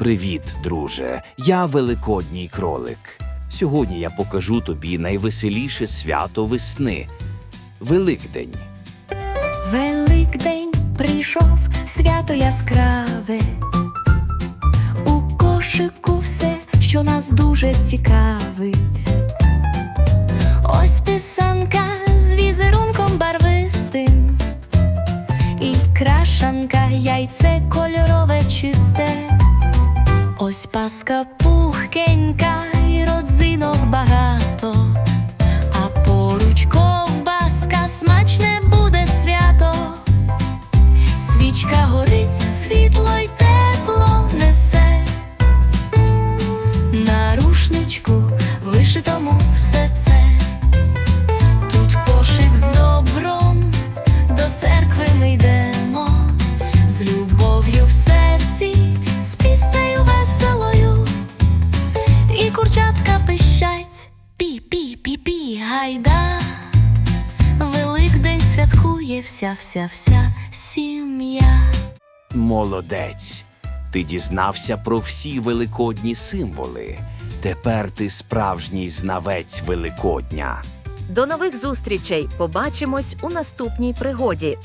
Привіт, друже. Я великодній кролик. Сьогодні я покажу тобі найвеселіше свято весни Великдень. Великдень прийшов, свято яскраве. У кошику все, що нас дуже цікавить. Ось писанка з візерунком барвистим. І крашанка, яйце кольорове чисте. Ось паска пухкенька Гайда. Великдень святкує вся, вся, вся сім'я. Молодець. Ти дізнався про всі великодні символи. Тепер ти справжній знавець Великодня. До нових зустрічей! Побачимось у наступній пригоді.